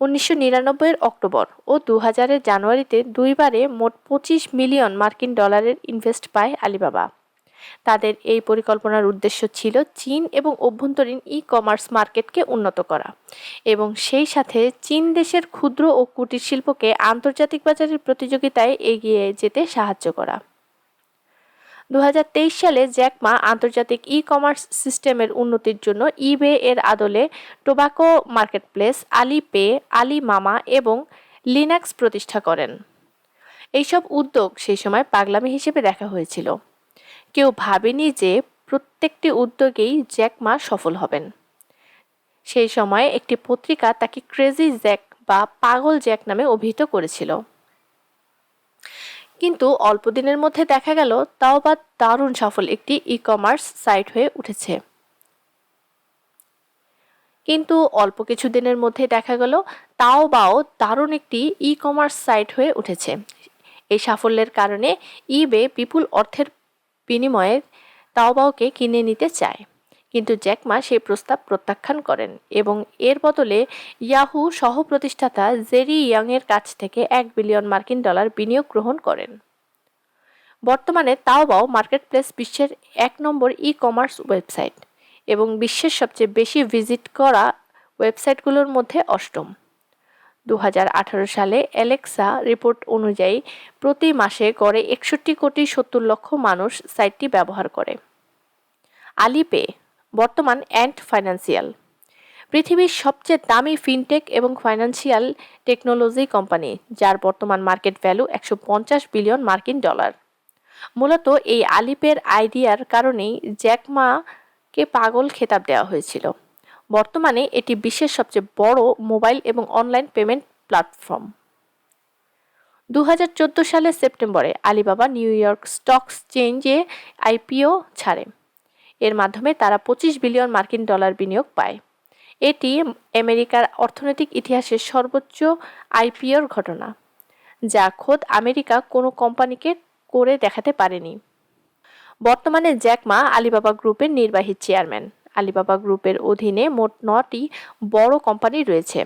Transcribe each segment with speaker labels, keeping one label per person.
Speaker 1: উনিশশো নিরানব্বইয়ের অক্টোবর ও দু হাজারের জানুয়ারিতে দুইবারে মোট পঁচিশ মিলিয়ন মার্কিন ডলারের ইনভেস্ট পায় আলিবাবা। তাদের এই পরিকল্পনার উদ্দেশ্য ছিল চীন এবং অভ্যন্তরীণ ই কমার্স মার্কেটকে উন্নত করা এবং সেই সাথে চীন দেশের ক্ষুদ্র ও কুটির শিল্পকে আন্তর্জাতিক বাজারের প্রতিযোগিতায় এগিয়ে যেতে সাহায্য করা। দু হাজার তেইশ সালে জ্যাকমা আন্তর্জাতিক ই কমার্স সিস্টেমের উন্নতির জন্য ইবে এর আদলে টোবাকো মার্কেটপ্লেস আলিপে আলি মামা এবং লিনাক্স প্রতিষ্ঠা করেন। এইসব উদ্যোগ সেই সময় পাগলামি হিসেবে দেখা হয়েছিল। কেউ ভাবেনি যে প্রত্যেকটি উদ্যোগেই জ্যাকমা সফল হবেন। সেই সময় একটি পত্রিকা তাকে ক্রেজি জ্যাক বা পাগল জ্যাক নামে অভিহিত করেছিল। কিন্তু অল্প দিনের মধ্যে দেখা গেল তাও বা দারুণ সফল একটি ই কমার্স সাইট হয়ে উঠেছে। কিন্তু অল্প কিছু দিনের মধ্যে দেখা গেল তাও বাও দারুণ একটি ই কমার্স সাইট হয়ে উঠেছে। এই সাফল্যের কারণে ইবে বিপুল অর্থের বিনিময়ে তাও তাওবাওকে কিনে নিতে চায়। কিন্তু জ্যাকমা সেই প্রস্তাব প্রত্যাখ্যান করেন এবং এর বদলে ইয়াহু সহ প্রতিষ্ঠাতা জেরি ইয়াংয়ের কাছ থেকে এক বিলিয়ন মার্কিন ডলার বিনিয়োগ গ্রহণ করেন। বর্তমানে তাওবাও মার্কেটপ্লেস বিশ্বের এক নম্বর ই কমার্স ওয়েবসাইট এবং বিশ্বের সবচেয়ে বেশি ভিজিট করা ওয়েবসাইটগুলোর মধ্যে অষ্টম। দু হাজার আঠারো সালে অ্যালেক্সা রিপোর্ট অনুযায়ী প্রতি মাসে গড়ে একষট্টি কোটি সত্তর লক্ষ মানুষ সাইটটি ব্যবহার করে। আলিপে বর্তমান অ্যান্ড ফাইন্যান্সিয়াল। পৃথিবীর সবচেয়ে দামি ফিনটেক এবং ফাইন্যান্সিয়াল টেকনোলজি কোম্পানি, যার বর্তমান মার্কেট ভ্যালু একশো পঞ্চাশ বিলিয়ন মার্কিন ডলার। মূলত এই আলিপের আইডিয়ার কারণেই জ্যাকমাকে পাগল খেতাব দেওয়া হয়েছিল। বর্তমানে এটি বিশ্বের সবচেয়ে বড় মোবাইল এবং অনলাইন পেমেন্ট প্ল্যাটফর্ম। দু হাজার চোদ্দ সালের সেপ্টেম্বরে আলিবাবা নিউ ইয়র্ক স্টক চেঞ্জে আইপিও ছাড়ে। এর মাধ্যমে তারা পঁচিশ বিলিয়ন মার্কিন ডলার বিনিয়োগ পায়। এটি আমেরিকার অর্থনৈতিক ইতিহাসের সর্বোচ্চ আইপিওর ঘটনা, যা খোদ আমেরিকা কোনো কোম্পানিকে করে দেখাতে পারেনি। বর্তমানে জ্যাকমা আলিবাবা গ্রুপের নির্বাহী চেয়ারম্যান। আলিবাবা গ্রুপের অধীনে মোট নটি বড় কোম্পানি রয়েছে।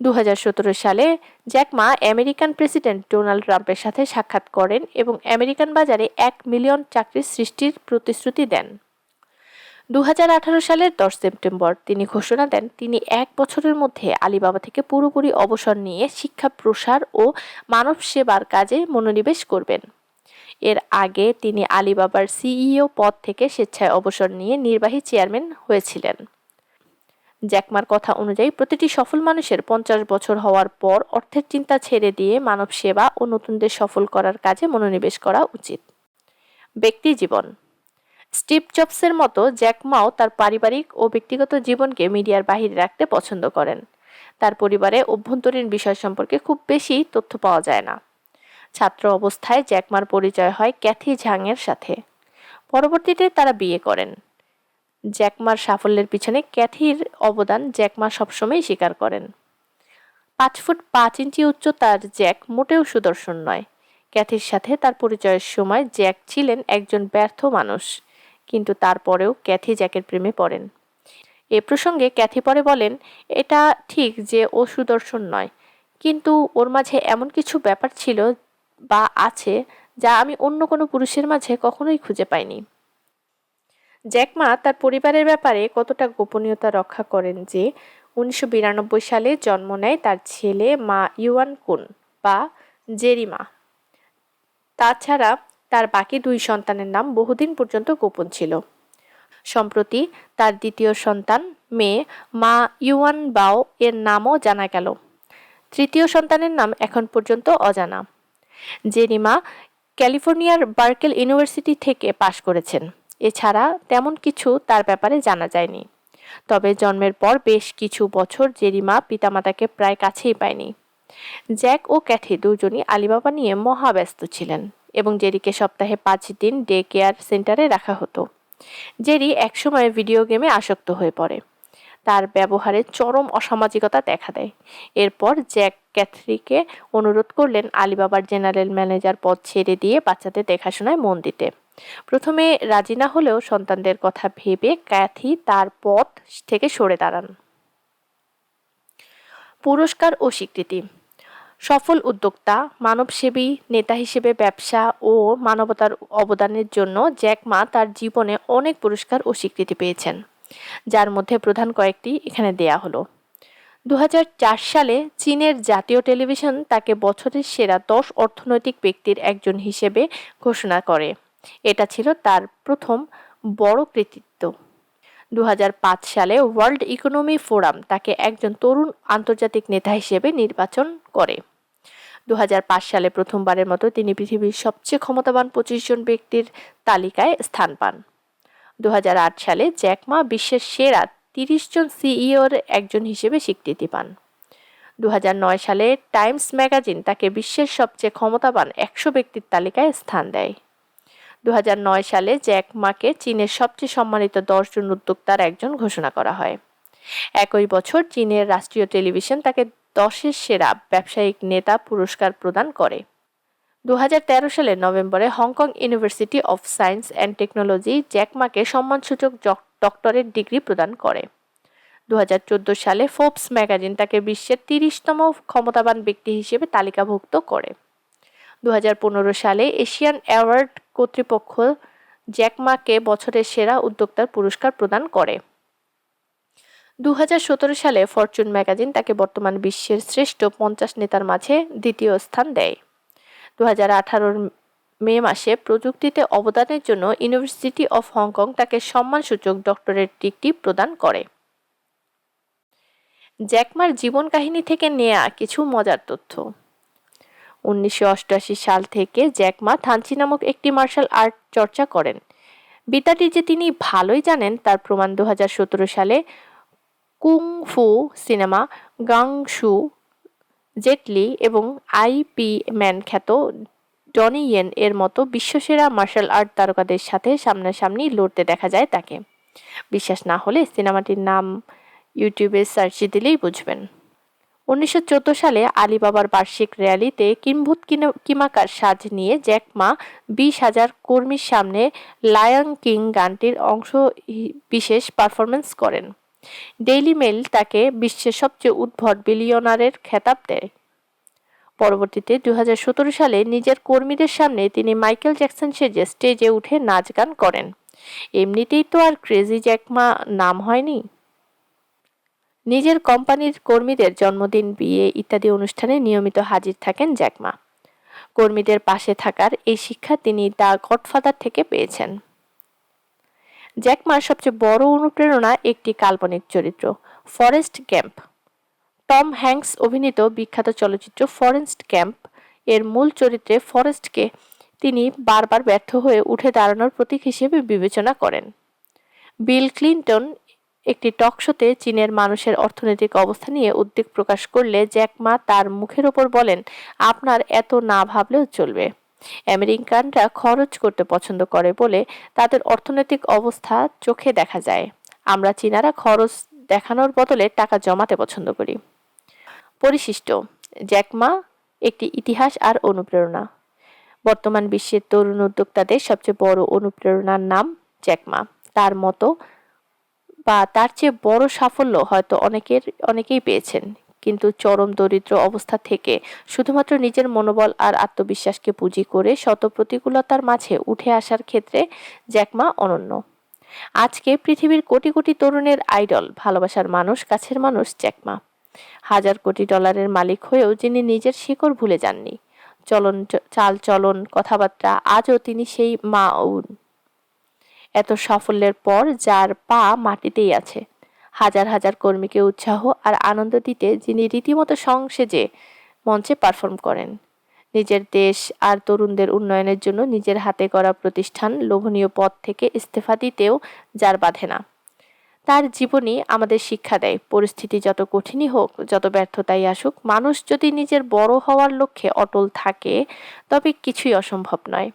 Speaker 1: দু হাজার সতেরো সালে জ্যাকমা আমেরিকান প্রেসিডেন্ট ডোনাল্ড ট্রাম্পের সাথে সাক্ষাৎ করেন এবং আমেরিকান বাজারে এক মিলিয়ন চাকরির সৃষ্টির প্রতিশ্রুতি দেন। দু হাজার আঠারো সালের দশ সেপ্টেম্বর তিনি ঘোষণা দেন, তিনি এক বছরের মধ্যে আলিবাবা থেকে পুরোপুরি অবসর নিয়ে শিক্ষা, প্রসার ও মানব সেবার কাজে মনোনিবেশ করবেন। এর আগে তিনি আলিবাবার সিইও পদ থেকে স্বেচ্ছায় অবসর নিয়ে নির্বাহী চেয়ারম্যান হয়েছিলেন। জ্যাকমার কথা অনুযায়ী, প্রতিটি সফল মানুষের পঞ্চাশ বছর হওয়ার পর অর্থের চিন্তা ছেড়ে দিয়ে মানব সেবা ও নতুনদের সফল করার কাজে মনোনিবেশ করা উচিত। ব্যক্তি জীবন স্টিভ জবসের মতো জ্যাকমাও তার পারিবারিক ও ব্যক্তিগত জীবনকে মিডিয়ার বাহিরে রাখতে পছন্দ করেন। তার পরিবারে অভ্যন্তরীণ বিষয় সম্পর্কে খুব বেশি তথ্য পাওয়া যায় না। ছাত্র অবস্থায় জ্যাকমার পরিচয় হয় ক্যাথি ঝাংয়ের সাথে। পরবর্তীতে তারা বিয়ে করেন। জ্যাকমার সাফল্যের পিছনে ক্যাথির অবদান জ্যাকমা সবসময় স্বীকার করেন। পাঁচ ফুট পাঁচ ইঞ্চি উচ্চতার জ্যাক মোটেও সুদর্শন নয়। ক্যাথির সাথে তার পরিচয়ের সময় জ্যাক ছিলেন একজন ব্যর্থ মানুষ। কিন্তু তারপরেও ক্যাথি জ্যাকের প্রেমে পড়েন। এ প্রসঙ্গে ক্যাথি পরে বলেন, এটা ঠিক যে ও সুদর্শন নয়, কিন্তু ওর মাঝে এমন কিছু ব্যাপার ছিল বা আছে যা আমি অন্য কোনো পুরুষের মাঝে কখনোই খুঁজে পাইনি। জ্যাকমা তার পরিবারের ব্যাপারে কতটা গোপনীয়তা রক্ষা করেন যে, উনিশশো বিরানব্বই সালে জন্ম নেয় তার ছেলে মা ইউয়ান কুন বা জেরিমা। তাছাড়া তার বাকি দুই সন্তানের নাম বহুদিন পর্যন্ত গোপন ছিল। সম্প্রতি তার দ্বিতীয় সন্তান, মেয়ে মা ইউয়ান বাও এর নামও জানা গেল। তৃতীয় সন্তানের নাম এখন পর্যন্ত অজানা জেরিমা ক্যালিফোর্নিয়ার বার্কেল ইউনিভার্সিটি থেকে পাশ করেছেন। এছাড়া তেমন কিছু তার ব্যাপারে জানা যায়নি। তবে জন্মের পর বেশ কিছু বছর জেরিমা পিতামাতাকে প্রায় কাছেই পায়নি। জ্যাক ও ক্যাথি দুজনই আলিবাবা নিয়ে মহাব্যস্ত ছিলেন। এবং জেরিকে সপ্তাহে পাঁচ দিন ডে কেয়ার সেন্টারে রাখা হতো। জেরি একসময় ভিডিও গেমে আসক্ত হয়ে পড়ে। তার ব্যবহারে চরম অসামাজিকতা দেখা দেয়। এরপর জ্যাক ক্যাথরিকে অনুরোধ করলেন আলিবাবার জেনারেল ম্যানেজার পদ ছেড়ে দিয়ে বাচ্চাদের দেখাশোনায় মন দিতে। প্রথমে রাজি না হলেও সন্তানদের কথা ভেবে ক্যাথি তার পথ থেকে সরে দাঁড়ান। পুরস্কার ও স্বীকৃতি। সফল উদ্যোক্তা, মানবসেবী নেতা হিসেবে ব্যবসা ও মানবতার অবদানের জন্য জ্যাক মা তার জীবনে অনেক পুরস্কার ও স্বীকৃতি পেয়েছেন, যার মধ্যে প্রধান কয়েকটি এখানে দেয়া হলো। দু হাজার চার সালে চীনের জাতীয় টেলিভিশন তাকে বছরের সেরা দশ অর্থনৈতিক ব্যক্তির একজন হিসেবে ঘোষণা করে। এটা ছিল তার প্রথম বড় কৃতিত্ব। দু হাজার পাঁচ সালে ওয়ার্ল্ড ইকোনমি ফোরাম তাকে একজন তরুণ আন্তর্জাতিক নেতা হিসেবে নির্বাচন করে। দু হাজার পাঁচ সালে প্রথমবারের মতো তিনি পৃথিবীর সবচেয়ে ক্ষমতাবান পঁচিশ জন ব্যক্তির তালিকায় স্থান পান। দু হাজার আট সালে জ্যাকমা বিশ্বের সেরা তিরিশ জন সিইওর একজন হিসেবে স্বীকৃতি পান। দু হাজার নয় সালে টাইমস ম্যাগাজিন তাকে বিশ্বের সবচেয়ে ক্ষমতাবান একশো ব্যক্তির তালিকায় স্থান দেয়। দু হাজার নয় সালে জ্যাক মাকে চীনের সবচেয়ে সম্মানিত দশজন উদ্যোক্তার একজন ঘোষণা করা হয়। একই বছর চীনের রাষ্ট্রীয় টেলিভিশন তাকে দশের সেরা ব্যবসায়িক নেতা পুরস্কার প্রদান করে। দু হাজার তেরো সালের নভেম্বরে Hong Kong university of science and technology জ্যাকমাকে সম্মানসূচক ডক্টরেট ডিগ্রি প্রদান করে। দু হাজার চোদ্দ সালে ফোর্বস ম্যাগাজিন তাকে বিশ্বের তিরিশতম ক্ষমতাবান ব্যক্তি হিসেবে তালিকাভুক্ত করে। দু হাজার পনেরো সালে এশিয়ান অ্যাওয়ার্ড কর্তৃপক্ষ জ্যাকমাকে বছরের সেরা উদ্যোক্তার পুরস্কার প্রদান করে। দু হাজার সতেরো সালে ফরচুন ম্যাগাজিন তাকে বর্তমান বিশ্বের শ্রেষ্ঠ পঞ্চাশ নেতার মাঝে দ্বিতীয় স্থান দেয়। দু হাজার মে মাসে প্রযুক্তিতে অবদানের জন্য ইউনিভার্সিটি অফ হংকং তাকে সম্মানসূচক ডক্টরেট ডিগ্রি প্রদান করে। জ্যাকমার জীবন কাহিনী থেকে নেয়া কিছু মজার তথ্য। উনিশশো অষ্টআশি সাল থেকে জ্যাকমা থানচি নামক একটি মার্শাল আর্ট চর্চা করেন। বিদ্যাটি যে তিনি ভালোই জানেন তার প্রমাণ দু হাজার সতেরো সালে কুং ফু সিনেমা গাংশু জেটলি এবং আইপি ম্যান খ্যাত ডনি ইয়েন এর মতো বিশ্বসেরা মার্শাল আর্ট তারকাদের সাথে সামনাসামনি লড়তে দেখা যায় তাকে। বিশ্বাস না হলে সিনেমাটির নাম ইউটিউবে সার্চ দিলেই বুঝবেন। উনিশশো চোদ্দ সালে আলিবাবার বার্ষিক র্যালিতে কিম্ভূত কিমাকার সাজ নিয়ে জ্যাকমা বিশ হাজার কর্মীর সামনে লায়ং কিং গানটির অংশ বিশেষ পারফরমেন্স করেন। ডেইলি মেল তাকে বিশ্বের সবচেয়ে উদ্ভট বিলিয়নারের খেতাব দেয়। পরবর্তীতে দু হাজার সতেরো সালে নিজের কর্মীদের সামনে তিনি মাইকেল জ্যাকসন সেজে স্টেজে উঠে নাচ গান করেন। এমনিতেই তো আর ক্রেজি জ্যাকমা নাম হয়নি। নিজের কোম্পানির কর্মীদের জন্মদিন, বিয়ে ইত্যাদি অনুষ্ঠানে নিয়মিত হাজির থাকেন জ্যাকমা। কর্মীদের পাশে থাকার এই শিক্ষা তিনি দ্য গডফাদার থেকে পেয়েছেন। জ্যাকমার সবচেয়ে বড় অনুপ্রেরণা একটি কাল্পনিক চরিত্র, ফরেস্ট ক্যাম্প। টম হ্যাংস অভিনীত বিখ্যাত চলচ্চিত্র ফরেস্ট ক্যাম্প এর মূল চরিত্রে ফরেস্টকে তিনি বারবার ব্যর্থ হয়ে উঠে দাঁড়ানোর প্রতীক হিসেবে বিবেচনা করেন। বিল ক্লিন্টন একটি টকশোতে চীনের মানুষের অর্থনৈতিক অবস্থা নিয়ে উদ্বেগ প্রকাশ করলে জ্যাকমা তার মুখের ওপর বলেন, আপনার এত না ভাবলেও চলবে। আমেরিকানরা খরচ করতে পছন্দ করে বলে তাদের অর্থনৈতিক অবস্থা চোখে দেখা যায়। আমরা চীনারা খরচ দেখানোর বদলে টাকা জমাতে পছন্দ করি। পরিশিষ্ট জ্যাকমা একটি ইতিহাস আর অনুপ্রেরণা। বর্তমান বিশ্বের তরুণ উদ্যোক্তাদের সবচেয়ে বড় অনুপ্রেরণার নাম জ্যাকমা তার মতো বা তার চেয়ে বড় সাফল্য হয়তো অনেকের, অনেকেই পেয়েছেন। কিন্তু চরম দরিদ্র অবস্থা থেকে শুধুমাত্র নিজের মনোবল আর আত্মবিশ্বাসকে পুঁজি করে শত প্রতিকূলতার মাঝে উঠে আসার ক্ষেত্রে জ্যাকমা অনন্য। আজকে পৃথিবীর কোটি কোটি তরুণের আইডল, ভালোবাসার মানুষ, কাছের মানুষ জ্যাকমা হাজার কোটি ডলারের মালিক হয়েও যিনি নিজের শিকড় ভুলে যাননি। চলন, চাল চলন, কথাবার্তা, আজও তিনি সেই মা এত সাফল্যের পর যার পা মাটিতেই আছে। হাজার হাজার কর্মীকে উৎসাহ আর আনন্দ দিতে যিনি রীতিমতো সংসেজে মঞ্চে পারফর্ম করেন। নিজের দেশ আর তরুণদের উন্নয়নের জন্য নিজের হাতে করা প্রতিষ্ঠান লোভনীয় পদ থেকে ইস্তফা দিতেও যার বাধে না। তার জীবনী আমাদের শিক্ষা দেয়, পরিস্থিতি যত কঠিনই হোক, যত ব্যর্থতাই আসুক, মানুষ যদি নিজের বড় হওয়ার লক্ষ্যে অটল থাকে, তবে কিছুই অসম্ভব নয়।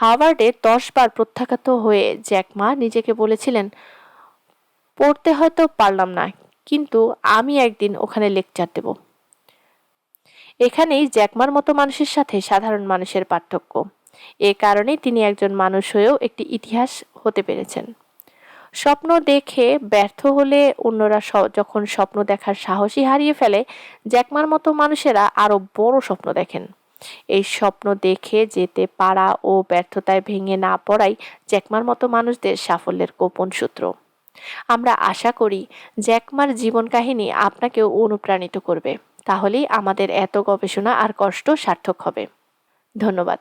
Speaker 1: হাওয়ার্ডে দশ বার প্রত্যাখ্যাত হয়ে জ্যাকমা নিজেকে বলেছিলেন, পড়তে হয়তো পারলাম না, কিন্তু আমি একদিন ওখানে লেকচার দেব। এখানেই জ্যাকমার মতো মানুষের সাথে সাধারণ মানুষের পার্থক্য। এ কারণে তিনি একজন মানুষ হয়েও একটি ইতিহাস হতে পেরেছেন। স্বপ্ন দেখে ব্যর্থ হলে অন্যরা যখন স্বপ্ন দেখার সাহসই হারিয়ে ফেলে জ্যাকমার মতো মানুষেরা আরও বড় স্বপ্ন দেখেন। এই স্বপ্ন দেখে যেতে পারা ও ব্যর্থতায় ভেঙে না পড়াই জ্যাকমার মতো মানুষদের সাফল্যের গোপন সূত্র। আমরা আশা করি জ্যাকমার জীবন কাহিনী আপনাকেও অনুপ্রাণিত করবে। তাহলেই আমাদের এত গবেষণা আর কষ্ট সার্থক হবে। ধন্যবাদ।